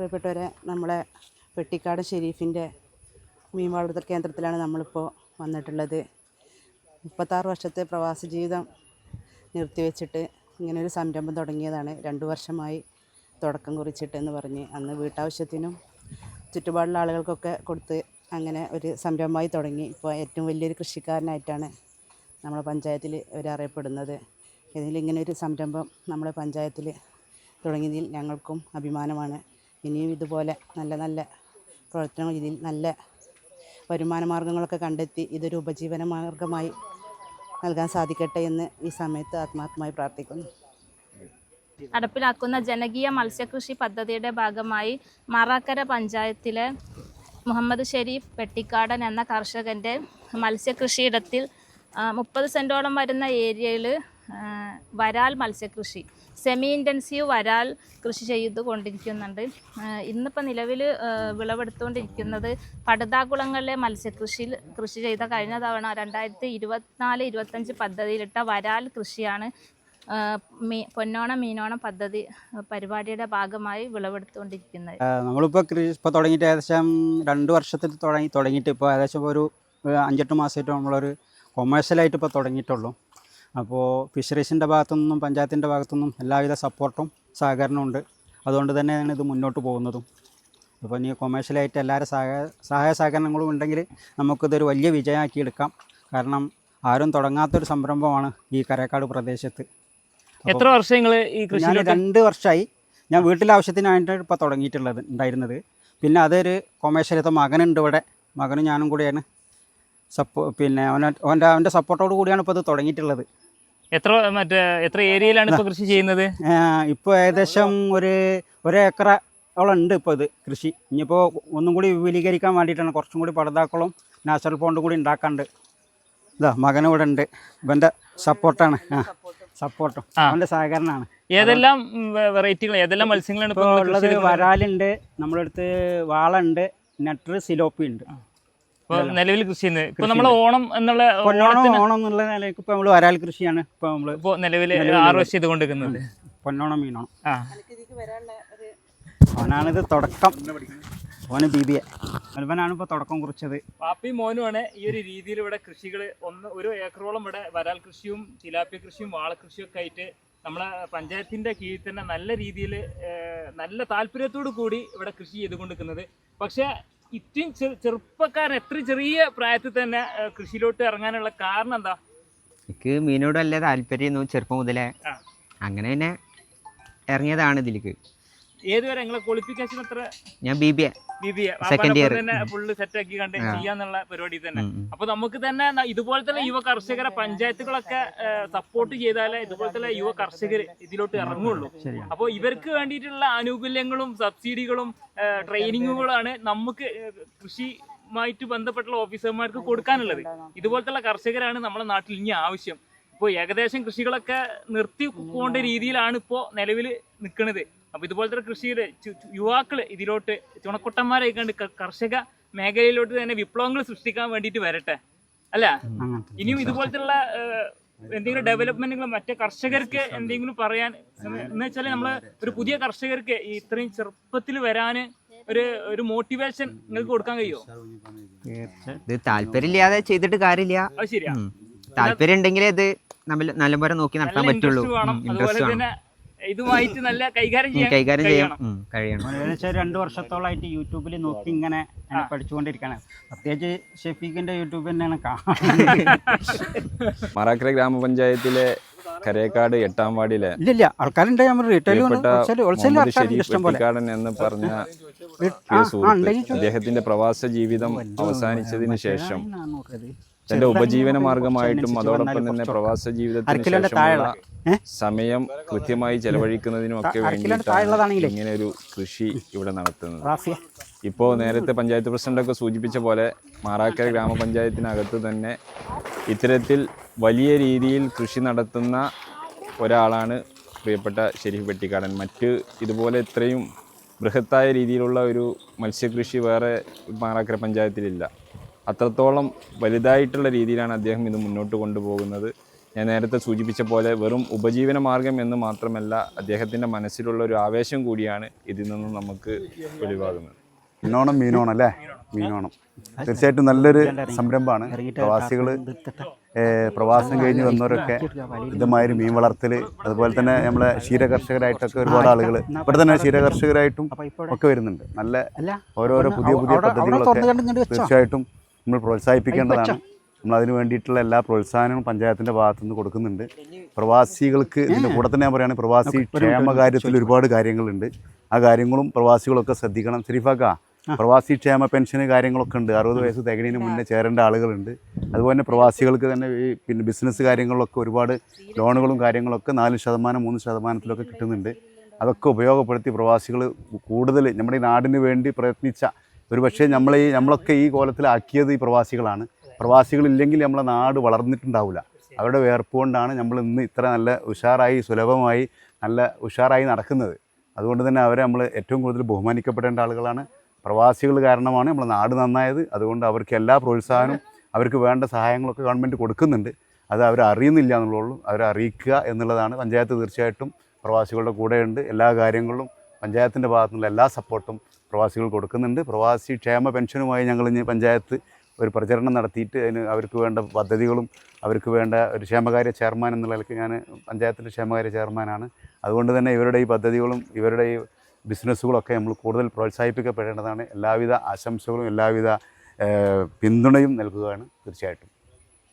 പ്രിയപ്പെട്ടവരെ നമ്മളെ വെട്ടിക്കാട് ഷെരീഫിന്റെ മീൻ വളർത്തൽ കേന്ദ്രത്തിലാണ് നമ്മളിപ്പോൾ വന്നിട്ടുള്ളത്. മുപ്പത്താറ് വർഷത്തെ പ്രവാസി ജീവിതം നിർത്തിവെച്ചിട്ട് ഒരു സംരംഭം തുടങ്ങിയതാണ്. രണ്ടു വർഷമായി തുടക്കം കുറിച്ചിട്ട് എന്ന് പറഞ്ഞ് അന്ന് വീട്ടാവശ്യത്തിനും ചുറ്റുപാടുള്ള ആളുകൾക്കൊക്കെ കൊടുത്ത് അങ്ങനെ ഒരു സംരംഭമായി തുടങ്ങി. ഇപ്പോൾ ഏറ്റവും വലിയൊരു കൃഷിക്കാരനായിട്ടാണ് നമ്മളെ പഞ്ചായത്തിൽ അവർ ഇതിലിങ്ങനെ ഒരു സംരംഭം നമ്മളെ പഞ്ചായത്തിൽ തുടങ്ങിയതിൽ ഞങ്ങൾക്കും അഭിമാനമാണ്. ഇനിയും ഇതുപോലെ നല്ല നല്ല പ്രവർത്തനങ്ങൾ ഇതിൽ നല്ല വരുമാന മാർഗങ്ങളൊക്കെ കണ്ടെത്തി ഇതൊരു ഉപജീവന മാർഗമായി നൽകാൻ സാധിക്കട്ടെ എന്ന് ഈ സമയത്ത് ആത്മാർത്ഥമായി പ്രാർത്ഥിക്കുന്നു. നടപ്പിലാക്കുന്ന ജനകീയ മത്സ്യകൃഷി പദ്ധതിയുടെ ഭാഗമായി മറാക്കര പഞ്ചായത്തിലെ മുഹമ്മദ് ഷെരീഫ് വെട്ടിക്കാടൻ എന്ന കർഷകന്റെ മത്സ്യകൃഷിയിടത്തിൽ മുപ്പത് സെന്റോളം വരുന്ന ഏരിയയിൽ വരാൽ മത്സ്യകൃഷി. സെമി ഇന്റൻസീവ് വരാൽ കൃഷി ചെയ്തു കൊണ്ടിരിക്കുന്നുണ്ട് ഇന്നിപ്പോൾ നിലവിൽ വിളവെടുത്തുകൊണ്ടിരിക്കുന്നത് പടുതാകുളങ്ങളിലെ മത്സ്യകൃഷിയിൽ കൃഷി ചെയ്ത കഴിഞ്ഞ തവണ രണ്ടായിരത്തി ഇരുപത്തിനാല് ഇരുപത്തഞ്ച് പദ്ധതിയിലിട്ട വരാൽ കൃഷിയാണ് മീ പൊന്നോണം മീനോണം പദ്ധതി പരിപാടിയുടെ ഭാഗമായി വിളവെടുത്തുകൊണ്ടിരിക്കുന്നത്. നമ്മളിപ്പോൾ കൃഷി ഇപ്പോൾ തുടങ്ങിയിട്ട് ഏകദേശം രണ്ട് വർഷത്തിൽ തുടങ്ങി തുടങ്ങിയിട്ട് ഇപ്പോൾ ഏകദേശം ഒരു അഞ്ചെട്ട് മാസമായിട്ട് നമ്മളൊരു കൊമേഴ്ഷ്യലായിട്ട് ഇപ്പോൾ തുടങ്ങിയിട്ടുള്ളൂ. അപ്പോൾ ഫിഷറീസിന്റെ ഭാഗത്തുനിന്നും പഞ്ചായത്തിന്റെ ഭാഗത്തുനിന്നും എല്ലാവിധ സപ്പോർട്ടും സഹകരണവും ഉണ്ട്. അതുകൊണ്ട് തന്നെയാണ് ഇത് മുന്നോട്ട് പോകുന്നതും. അപ്പോൾ ഇനി കൊമേഴ്ഷ്യലായിട്ട് എല്ലാവരും സഹായ സഹായ സഹകരണങ്ങളും ഉണ്ടെങ്കിൽ നമുക്കിതൊരു വലിയ വിജയമാക്കി എടുക്കാം. കാരണം ആരും തുടങ്ങാത്തൊരു സംരംഭമാണ് ഈ കരേക്കാട് പ്രദേശത്ത്. എത്ര വർഷം നിങ്ങൾ ഈ ഞാൻ രണ്ട് വർഷമായി ഞാൻ വീട്ടിലെ ആവശ്യത്തിനായിട്ട് ഇപ്പോൾ തുടങ്ങിയിട്ടുള്ളത് ഉണ്ടായിരുന്നത്. പിന്നെ അതൊരു കൊമേഴ്ഷ്യലത്തെ മകനുണ്ട് ഇവിടെ. മകനും ഞാനും കൂടിയാണ്. സപ്പോ പിന്നെ അവനെ അവന്റെ അവന്റെ സപ്പോർട്ടോട് കൂടിയാണ് ഇപ്പോൾ ഇത് തുടങ്ങിയിട്ടുള്ളത്. എത്ര മറ്റേ എത്ര ഏരിയയിലാണ് ഇപ്പോൾ കൃഷി ചെയ്യുന്നത്? ഇപ്പോൾ ഏകദേശം ഒരു ഒരേക്കറോളം ഉണ്ട് ഇപ്പോൾ ഇത് കൃഷി. ഇനിയിപ്പോൾ ഒന്നും കൂടി വിപുലീകരിക്കാൻ വേണ്ടിയിട്ടാണ് കുറച്ചും കൂടി പടുതാക്കളും നാച്ചുറൽ ഫോണ്ടും കൂടി ഉണ്ടാക്കാണ്ട്. ഇതാ മകനും ഇവിടെ ഉണ്ട്. ഇവന്റെ സപ്പോർട്ടാണ് ആ സപ്പോർട്ടും അവന്റെ സഹകരണമാണ്. ഏതെല്ലാം വെറൈറ്റികൾ ഏതെല്ലാം മത്സ്യങ്ങളാണ് ഇപ്പോൾ ഉള്ളത്? വരാലുണ്ട് നമ്മളെടുത്ത് വാളുണ്ട് നെട്ടർ സിലോപ്പി ഉണ്ട്. ഇപ്പോൾ നിലവിൽ കൃഷി ചെയ്യുന്നത്? ഇപ്പോൾ നമ്മൾ ഓണം എന്നുള്ള പൊന്നോണം ഓണത്തിന് ഓണം എന്നുള്ള നിലയ്ക്ക് ഇപ്പൊ നമ്മൾ വരാൽ കൃഷിയാണ്. ഇപ്പൊ നമ്മൾ ഇപ്പൊ നിലവിൽ വർഷം ഇത് ചെയ്തുകൊണ്ടിരിക്കുന്നത് പൊന്നോണം മീനോണം. ആ. അവനാണിത് തുടക്കം. ഓന് ബി ബി എ. അവനാണ് ഇപ്പോൾ തുടക്കം കുറിച്ചത്. പാപ്പി മോനുമാണ് ഈ ഒരു രീതിയിൽ ഇവിടെ കൃഷികൾ ഒന്ന് ഒരു ഏക്കറോളം ഇവിടെ വരാൽ കൃഷിയും തിലാപ്പി കൃഷിയും വാളകൃഷിയും ഒക്കെ ആയിട്ട് നമ്മളെ പഞ്ചായത്തിന്റെ കീഴിൽ തന്നെ നല്ല രീതിയിൽ നല്ല താല്പര്യത്തോടു കൂടി ഇവിടെ കൃഷി ചെയ്തുകൊണ്ടിരിക്കുന്നത്. പക്ഷേ ഇത്രയും ചെറു ചെറുപ്പക്കാരൻ എത്ര ചെറിയ പ്രായത്തിൽ തന്നെ കൃഷിയിലോട്ട് ഇറങ്ങാനുള്ള കാരണം എന്താ? എനിക്ക് മീനോടല്ലേ താല്പര്യം ചെറുപ്പം മുതലേ. അങ്ങനെ പിന്നെ ഇറങ്ങിയതാണ് ഇതിലേക്ക്. ഏതുവരെ നിങ്ങളെ ക്വാളിഫിക്കേഷൻ എത്ര? ഞാൻ B B A second year. തന്നെ ഫുള്ള് സെറ്റ് ആക്കി കണ്ട് ചെയ്യാന്നുള്ള പരിപാടി തന്നെ. അപ്പൊ നമുക്ക് തന്നെ ഇതുപോലത്തെ യുവ കർഷകരെ പഞ്ചായത്തുകളൊക്കെ സപ്പോർട്ട് ചെയ്താലേ ഇതുപോലത്തെ യുവ കർഷകർ ഇതിലോട്ട് ഇറങ്ങുള്ളൂ. അപ്പൊ ഇവർക്ക് വേണ്ടിയിട്ടുള്ള ആനുകൂല്യങ്ങളും സബ്സിഡികളും ട്രെയിനിങ്ങുകളാണ് നമുക്ക് കൃഷി മായിട്ട് ബന്ധപ്പെട്ടുള്ള ഓഫീസർമാർക്ക് കൊടുക്കാനുള്ളത്. ഇതുപോലത്തെ കർഷകരാണ് നമ്മുടെ നാട്ടിൽ ഇനി ആവശ്യം. ഇപ്പോൾ ഏകദേശം കൃഷികളൊക്കെ നിർത്തി പോകേണ്ട രീതിയിലാണ് ഇപ്പോൾ നിലവിൽ നിൽക്കുന്നത് അപ്പോൾ ഇതുപോലത്തെ കൃഷിയുടെ യുവാക്കൾ ഇതിലോട്ട് ചുണക്കുട്ടന്മാരെ കണ്ട് കർഷക മേഖലയിലോട്ട് തന്നെ വിപ്ലവങ്ങൾ സൃഷ്ടിക്കാൻ വേണ്ടിയിട്ട് വരട്ടെ. അല്ല? ഇനിയും ഇതുപോലത്തെ എന്തെങ്കിലും ഡെവലപ്മെന്റുകൾ മറ്റേ കർഷകർക്ക് എന്തെങ്കിലും പറയാൻ എന്ന് വെച്ചാൽ നമ്മൾ ഒരു പുതിയ കർഷകർക്ക് ഇത്രയും ചെറുപ്പത്തിൽ വരാന് ഒരു ഒരു മോട്ടിവേഷൻ നിങ്ങൾക്ക് കൊടുക്കാൻ കഴിയുമോ ഇത് താല്പര്യമില്ലാതെ ചെയ്തിട്ട് കാര്യമില്ല. അത് ശരിയാ. താല്പര്യം ഉണ്ടെങ്കിലേ ഇത് നല്ല നല്ലപോലെ നോക്കി നടത്താൻ പറ്റുള്ളൂ. ഇൻട്രസ്റ്റ് വേണം. ഇതുമായിട്ട് നല്ല കൈകാര്യം ചെയ്യാൻ കൈകാര്യം ചെയ്യാൻ കഴിയണം. ഏകദേശം രണ്ട് വർഷത്തോളമായിട്ട് യൂട്യൂബിൽ നോക്കി ഇങ്ങനെ പഠിച്ചുകൊണ്ടിരിക്കുകയാണ് പ്രത്യേകിച്ച് ഷെഫീഖിന്റെ യൂട്യൂബ് തന്നെയാണ് മറാക്കര ഗ്രാമപഞ്ചായത്തിലെ കരേക്കാട് എട്ടാം വാർഡിലെ ഇല്ലില്ല ആൾക്കാരുണ്ട്. നമ്മൾ പോലെ. എന്ന് പറഞ്ഞ. അദ്ദേഹത്തിന്റെ പ്രവാസ ജീവിതം അവസാനിച്ചതിന് ശേഷം തന്റെ ഉപജീവന മാർഗമായിട്ടും അതോടൊപ്പം തന്നെ പ്രവാസ ജീവിതത്തിന് ശേഷമുള്ള? സമയം കൃത്യമായി ചെലവഴിക്കുന്നതിനും ഒക്കെ വേണ്ടിയിട്ടാണ് ഇങ്ങനെ ഒരു കൃഷി ഇവിടെ നടത്തുന്നത്. ഇപ്പോൾ നേരത്തെ പഞ്ചായത്ത് പ്രസിഡന്റൊക്കെ സൂചിപ്പിച്ച പോലെ മാറാക്കര ഗ്രാമപഞ്ചായത്തിനകത്ത് തന്നെ ഇത്തരത്തിൽ വലിയ രീതിയിൽ കൃഷി നടത്തുന്ന ഒരാളാണ് പ്രിയപ്പെട്ട ഷെരീഫ് വെട്ടിക്കാടൻ മറ്റ് ഇതുപോലെ ഇത്രയും ബൃഹത്തായ രീതിയിലുള്ള ഒരു മത്സ്യകൃഷി വേറെ മാറാക്കര പഞ്ചായത്തിലില്ല. അത്രത്തോളം വലുതായിട്ടുള്ള രീതിയിലാണ് അദ്ദേഹം ഇത് മുന്നോട്ട് കൊണ്ടുപോകുന്നത്. ഞാൻ നേരത്തെ സൂചിപ്പിച്ച പോലെ വെറും ഉപജീവന മാർഗം എന്ന് മാത്രമല്ല അദ്ദേഹത്തിന്റെ മനസ്സിലുള്ള ഒരു ആവേശം കൂടിയാണ് ഇതിൽ നിന്നും നമുക്ക് വെളിവാകുന്നത് മീനോണം മീനോണം അല്ലേ? മീനോണം. തീർച്ചയായിട്ടും നല്ലൊരു സംരംഭമാണ്. പ്രവാസികൾ പ്രവാസം കഴിഞ്ഞ് വന്നവരൊക്കെ ഇതുമായൊരു മീൻ വളർത്തൽ അതുപോലെ തന്നെ നമ്മളെ ക്ഷീരകർഷകരായിട്ടൊക്കെ ഒരുപാട് ആളുകൾ ഇവിടെ തന്നെ ക്ഷീരകർഷകരായിട്ടും ഒക്കെ വരുന്നുണ്ട്. നല്ല ഓരോരോ പുതിയ പുതിയ പദ്ധതികളൊക്കെ. തീർച്ചയായിട്ടും നമ്മൾ പ്രോത്സാഹിപ്പിക്കേണ്ടതാണ്. നമ്മൾ അതിന് വേണ്ടിയിട്ടുള്ള എല്ലാ പ്രോത്സാഹനവും പഞ്ചായത്തിന്റെ ഭാഗത്തു നിന്ന് കൊടുക്കുന്നുണ്ട്. പ്രവാസികൾക്ക് ഇതിന്റെ കൂടെ തന്നെ ഞാൻ പറയുകയാണെങ്കിൽ പ്രവാസി ക്ഷേമ കാര്യത്തിൽ ഒരുപാട് കാര്യങ്ങളുണ്ട്. ആ കാര്യങ്ങളും പ്രവാസികളൊക്കെ ശ്രദ്ധിക്കണം. ശരിഫാക്ക പ്രവാസി ക്ഷേമ പെൻഷന് കാര്യങ്ങളൊക്കെ ഉണ്ട്. അറുപത് വയസ്സ് തികഞ്ഞതിന് മുന്നേ ചേരേണ്ട ആളുകളുണ്ട്. അതുപോലെ തന്നെ പ്രവാസികൾക്ക് തന്നെ ഈ പിന്നെ ബിസിനസ് കാര്യങ്ങളിലൊക്കെ ഒരുപാട് ലോണുകളും കാര്യങ്ങളൊക്കെ നാല് ശതമാനം മൂന്ന് ശതമാനത്തിലൊക്കെ കിട്ടുന്നുണ്ട്. അതൊക്കെ ഉപയോഗപ്പെടുത്തി പ്രവാസികൾ കൂടുതൽ നമ്മുടെ ഈ നാടിന് വേണ്ടി പ്രയത്നിച്ച ഒരു പക്ഷേ നമ്മളെ ഈ നമ്മളൊക്കെ ഈ കോലത്തിലാക്കിയത് ഈ പ്രവാസികളാണ്. പ്രവാസികളില്ലെങ്കിൽ നമ്മളെ നാട് വളർന്നിട്ടുണ്ടാവില്ല. അവരുടെ വേർപ്പ് കൊണ്ടാണ് നമ്മൾ ഇന്ന് ഇത്ര നല്ല ഉഷാറായി സുലഭമായി നല്ല ഉഷാറായി നടക്കുന്നത്. അതുകൊണ്ട് തന്നെ അവരെ നമ്മൾ ഏറ്റവും കൂടുതൽ ബഹുമാനിക്കപ്പെടേണ്ട ആളുകളാണ്. പ്രവാസികൾ കാരണമാണ് നമ്മളെ നാട് നന്നായത്. അതുകൊണ്ട് അവർക്ക് എല്ലാ പ്രോത്സാഹനവും അവർക്ക് വേണ്ട സഹായങ്ങളൊക്കെ ഗവൺമെന്റ് കൊടുക്കുന്നുണ്ട്. അത് അവർ അറിയുന്നില്ല എന്നുള്ളൂ അവരെ അറിയിക്കുക എന്നുള്ളതാണ്. പഞ്ചായത്ത് തീർച്ചയായിട്ടും പ്രവാസികളുടെ കൂടെയുണ്ട്. എല്ലാ കാര്യങ്ങളിലും പഞ്ചായത്തിന്റെ ഭാഗത്തുനിന്നുള്ള എല്ലാ സപ്പോർട്ടും പ്രവാസികൾ കൊടുക്കുന്നുണ്ട്. പ്രവാസി ക്ഷേമ പെൻഷനുമായി ഞങ്ങൾ ഇനി പഞ്ചായത്ത് ഒരു പ്രചരണം നടത്തിയിട്ട് അതിന് അവർക്ക് വേണ്ട പദ്ധതികളും അവർക്ക് വേണ്ട ഒരു ക്ഷേമകാര്യ ചെയർമാൻ എന്നുള്ള നിലയ്ക്ക് ഞാൻ പഞ്ചായത്തിന്റെ ക്ഷേമകാര്യ ചെയർമാനാണ്. അതുകൊണ്ട് തന്നെ ഇവരുടെ ഈ പദ്ധതികളും ഇവരുടെ ഈ ബിസിനസ്സുകളൊക്കെ നമ്മൾ കൂടുതൽ പ്രോത്സാഹിപ്പിക്കപ്പെടേണ്ടതാണ്. എല്ലാവിധ ആശംസകളും എല്ലാവിധ പിന്തുണയും നൽകുകയാണ് തീർച്ചയായിട്ടും.